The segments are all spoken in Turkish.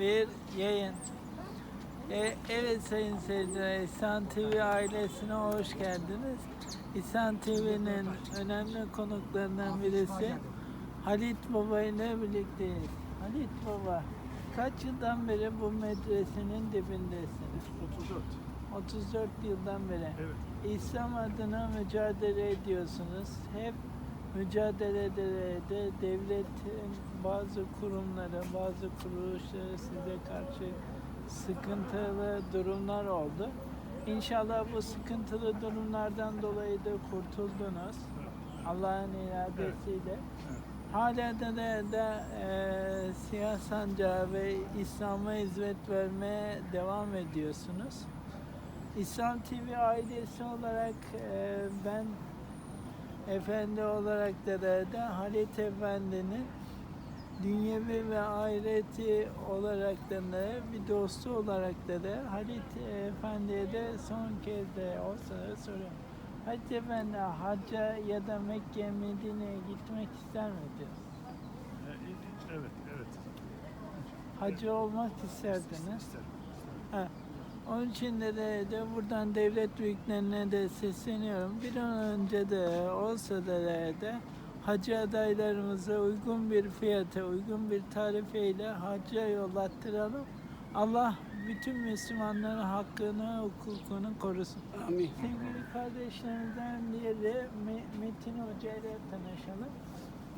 bir yayın. E, evet sayın seyirciler, İhsan TV ailesine hoş geldiniz. İhsan TV'nin önemli konuklarından birisi Halit Baba ile birlikteyiz. Halit Baba, kaç yıldan beri bu medresenin dibindesiniz? 34. 34 yıldan beri. Evet. İslam adına mücadele ediyorsunuz. Hep mücadelelerde de devletin bazı kurumları, bazı kuruluşları size karşı sıkıntılı durumlar oldu. İnşallah bu sıkıntılı durumlardan dolayı da kurtuldunuz. Allah'ın iradesiyle. Hala da da, da e, siyah sancağı ve İslam'a hizmet vermeye devam ediyorsunuz. İslam TV ailesi olarak e, ben efendi olarak da da Halit Efendi'nin dünyevi ve ahireti olarak da da bir dostu olarak da da Halit Efendi'ye de son kez de olsa soruyorum. Halit Efendi hacca ya da Mekke, Medine'ye gitmek ister miydiniz? Ee, Evet, evet. Hacı olmak isterdiniz. İsterim. Ha. Onun için de, de, de buradan devlet büyüklerine de sesleniyorum. Bir an önce de olsa da de, de hacı adaylarımıza uygun bir fiyata, uygun bir tarifeyle hacca yollattıralım. Allah bütün Müslümanların hakkını, hukukunu korusun. Amin. Sevgili kardeşlerimizden biri Me- Metin Hoca ile tanışalım.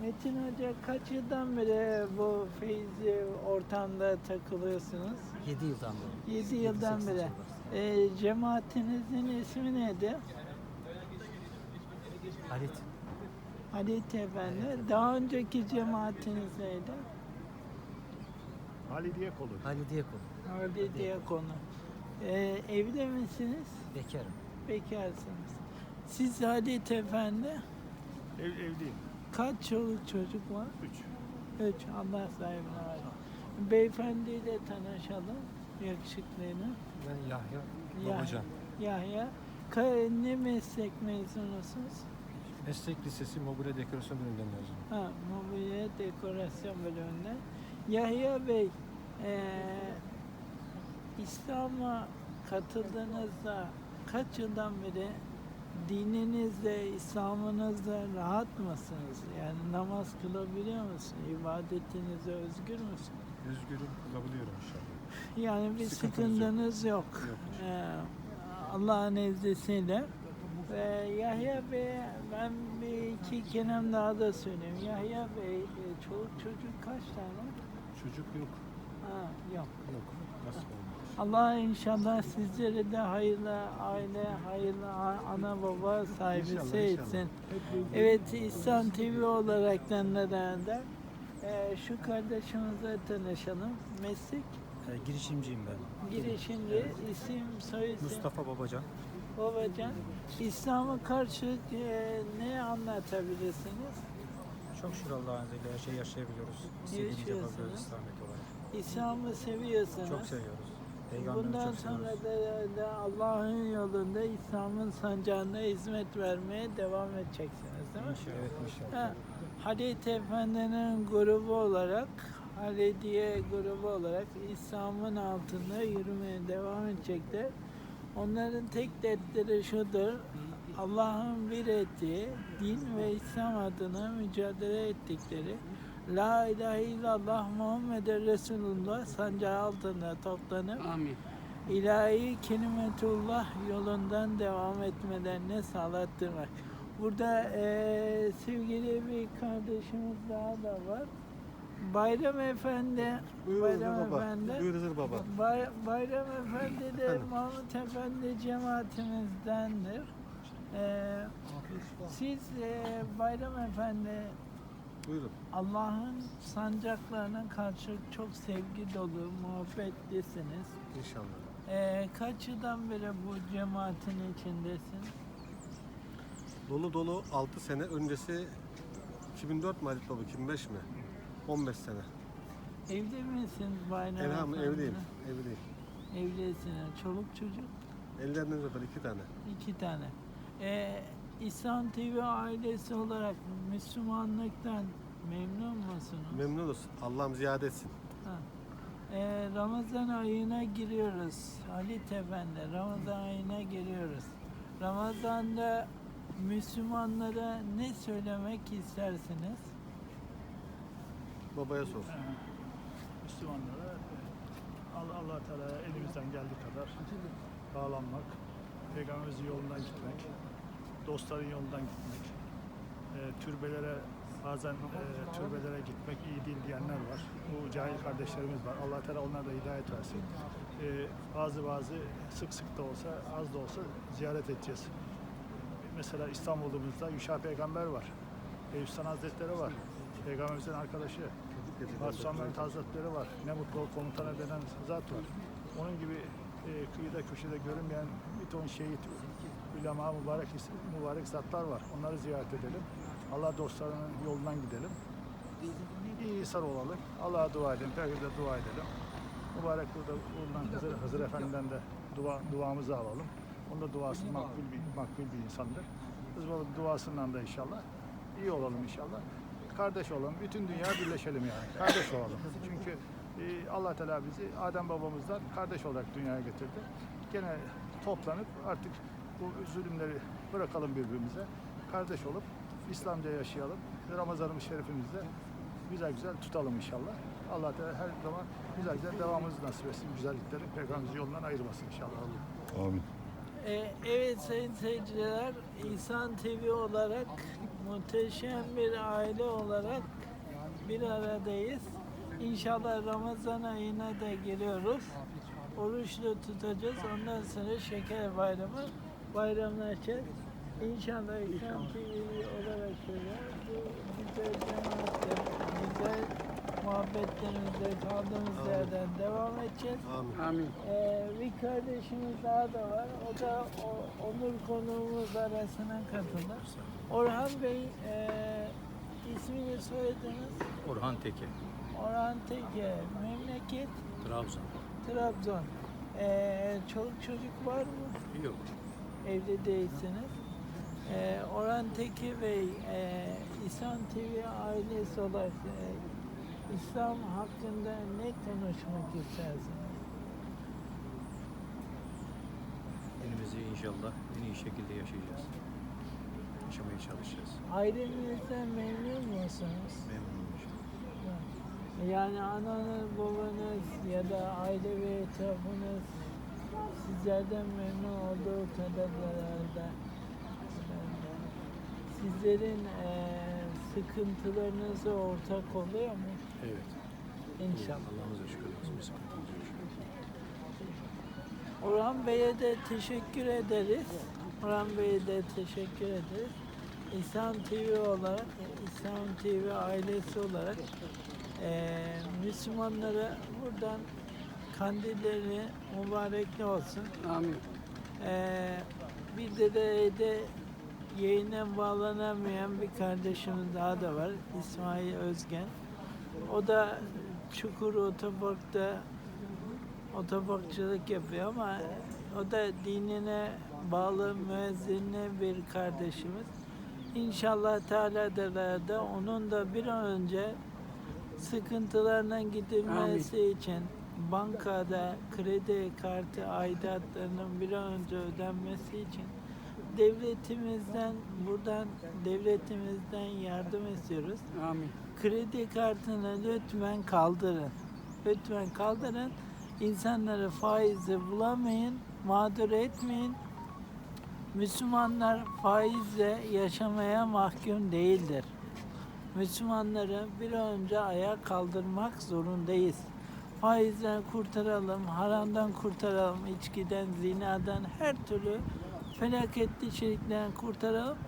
Metin Hoca kaç yıldan beri bu feyzi ortamda takılıyorsunuz? 7 yıldan beri. 7 yıldan 7-8 beri. Ee, cemaatinizin ismi neydi? Halit. Halit Efendi. Daha önceki cemaatiniz neydi? Halidiye kolu. Halidiye kolu. Halit Diyakonu. Ee, evli misiniz? Bekarım. Bekarsınız. Siz Halit Efendi Ev, evliyim. Kaç çoluk çocuk var? Üç. Üç. Allah sahibine var. Beyefendiyle tanışalım. Yakışıklıyla. Ben Yahya. Babacan. Yahya. Ka- ne meslek mezunusunuz? Meslek Lisesi Mobilya Dekorasyon Bölümünden mezunum. Ha, mobilya dekorasyon bölümünde. Yahya Bey, eee İslam'a katıldığınızda kaç yıldan beri dininizde, İslam'ınızda rahat mısınız? Yani namaz kılabiliyor musunuz? İbadetinize özgür müsünüz? Özgürüm bulabiliyorum inşallah. Yani bir Sıkıntımız sıkıntınız yok. Yok. Ee, Allah'ın izniyle. Ve Yahya Bey, ben bir iki kelam daha da söyleyeyim. Yahya Bey, e, çoluk çocuk kaç tane? Çocuk yok. Ha, yok. Yok. Allah inşallah sizleri de hayırlı aile, hayırlı ana baba sahibisi İnşallah, etsin. inşallah. Evet, İslam TV olarak da e, şu kardeşimizle tanışalım. Meslek Ee, girişimciyim ben. girişimci, isim, soy isim. Mustafa Babacan. Babacan, İslam'a karşı e, ne anlatabilirsiniz? Çok şükür Allah'ın izniyle her şeyi yaşayabiliyoruz. Yaşıyorsunuz. yapabiliyoruz İslamiyet olarak. İslam'ı seviyorsunuz. Çok seviyoruz. Bundan sonra da, da Allah'ın yolunda İslam'ın sancağına hizmet vermeye devam edeceksiniz değil mi? İnşallah. Evet inşallah. Ha, Halit Efendi'nin grubu olarak, Halidiye grubu olarak İslam'ın altında yürümeye devam edecekler. Onların tek dertleri şudur, Allah'ın bir ettiği din ve İslam adına mücadele ettikleri La ilahe illallah Muhammeden Resulullah sancağı altında toplanıp Amin. ilahi kelimetullah yolundan devam etmelerine sağlattırmak. Burada eee, sevgili bir kardeşimiz daha da var. Bayram Efendi, Buyur Bayram Hızır Baba. Efendi, Buyur Hızır Baba. Bay- Bayram Efendi de Efendim? Mahmut Efendi cemaatimizdendir. Eee, siz eee, Bayram Efendi Buyurun. Allah'ın sancaklarına karşı çok sevgi dolu, muhabbetlisiniz. İnşallah. Ee, kaç yıldan beri bu cemaatin içindesin? Dolu dolu 6 sene öncesi 2004 mi Halit Baba? 2005 mi? 15 sene. Evli misin Bayram Efendi? evliyim. Evliyim. Evlisin. Çoluk çocuk? Ellerinden öper iki tane. iki tane. Ee, İslam TV ailesi olarak Müslümanlıktan memnun musunuz? Memnunuz. Allah'ım ziyade etsin. Ha. Ee, Ramazan ayına giriyoruz. Halit Efendi, Ramazan ayına giriyoruz. Ramazan'da Müslümanlara ne söylemek istersiniz? Babaya sor. Ee, Müslümanlara e, Allah Allah Teala'ya elimizden geldiği kadar bağlanmak, Peygamberimizin yolundan gitmek, dostların yolundan gitmek, e, türbelere bazen e, türbelere gitmek iyi değil diyenler var. Bu cahil kardeşlerimiz var. Allah Teala onlara da hidayet versin. E, bazı bazı sık sık da olsa az da olsa ziyaret edeceğiz. Mesela İstanbul'umuzda Yuşa Peygamber var. Eyüp Hazretleri var. Peygamberimizin arkadaşı. Fatih Mehmet Hazretleri var. Ne mutlu komutana denen zat var. Onun gibi e, kıyıda köşede görünmeyen bir ton şehit, ulema, mübarek, mübarek zatlar var. Onları ziyaret edelim. Allah dostlarının yolundan gidelim. İyi insan olalım. Allah'a dua edelim. Peygamber'e dua edelim. Mübarek burada buradan Hızır, Hızır Efendi'den de dua, duamızı alalım. Onun da duası makbul bir, makbul bir insandır. Biz bu duasından da inşallah iyi olalım inşallah. Kardeş olalım. Bütün dünya birleşelim yani. Kardeş olalım. Çünkü e, Allah Teala bizi Adem babamızdan kardeş olarak dünyaya getirdi. Gene toplanıp artık bu zulümleri bırakalım birbirimize. Kardeş olup İslamca yaşayalım. Ramazanımız şerifimizde güzel güzel tutalım inşallah. Allah Teala her zaman güzel güzel devamımızı nasip etsin. Güzellikleri Peygamberimizin yolundan ayırmasın inşallah. Amin. Ee, evet sayın seyirciler, İhsan TV olarak muhteşem bir aile olarak bir aradayız. İnşallah Ramazan ayına da giriyoruz. Oruçlu tutacağız. Ondan sonra şeker bayramı bayramlaşacağız. İnşallah İhsan TV olarak şöyle bu güzel cemaatle, güzel muhabbetlerimizde kaldığımız yerden devam edeceğiz. Amin. Ee, bir kardeşimiz daha da var. O da o, onur konuğumuz arasına katılır. Orhan Bey, e, ismini soyadınız? Orhan Teke, Orhan Teke, memleket Trabzon. Trabzon. Ee, çoluk çocuk var mı? Yok. Evli değilsiniz. Ee, Orhan Teke Bey, e, İslam TV ailesi olarak e, İslam hakkında ne konuşmak istersiniz? Dinimizi inşallah en iyi şekilde yaşayacağız. Yaşamaya çalışacağız. Ailenizden memnun musunuz? Memnunum inşallah. Yani ananız, babanız ya da aile ve etrafınız sizlerden memnun olduğu kadarlarda sizlerin eee sıkıntılarınıza ortak oluyor mu? Evet. İnşallah. Allah'ımıza şükür olsun. Bir sıkıntımız yok. Orhan Bey'e de teşekkür ederiz. Orhan Bey'e de teşekkür ederiz. İslam TV olarak, İslam TV ailesi olarak eee Müslümanlara buradan kandilleri mübarekli olsun. Amin. Eee bir de de, de yayına bağlanamayan bir kardeşimiz daha da var. İsmail Özgen. O da Çukur Otopark'ta otoparkçılık yapıyor ama o da dinine bağlı müezzinli bir kardeşimiz. İnşallah Teala'da da onun da bir an önce sıkıntılarından gidilmesi için bankada kredi kartı aidatlarının bir an önce ödenmesi için devletimizden buradan devletimizden yardım istiyoruz. Amin. Kredi kartını lütfen kaldırın. Lütfen kaldırın. İnsanları faizle bulamayın, mağdur etmeyin. Müslümanlar faizle yaşamaya mahkum değildir. Müslümanları bir an önce ayağa kaldırmak zorundayız. Faizden kurtaralım, haramdan kurtaralım, içkiden, zinadan, her türlü felaketli şeylikten kurtaralım.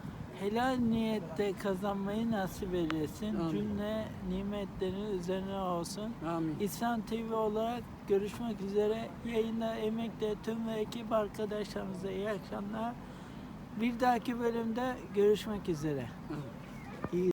Helal niyette kazanmayı nasip eylesin. Amin. Cümle nimetlerin üzerine olsun. Amin. İslam TV olarak görüşmek üzere. Yayında emekle tüm ve ekip arkadaşlarımıza iyi akşamlar. Bir dahaki bölümde görüşmek üzere. Amin.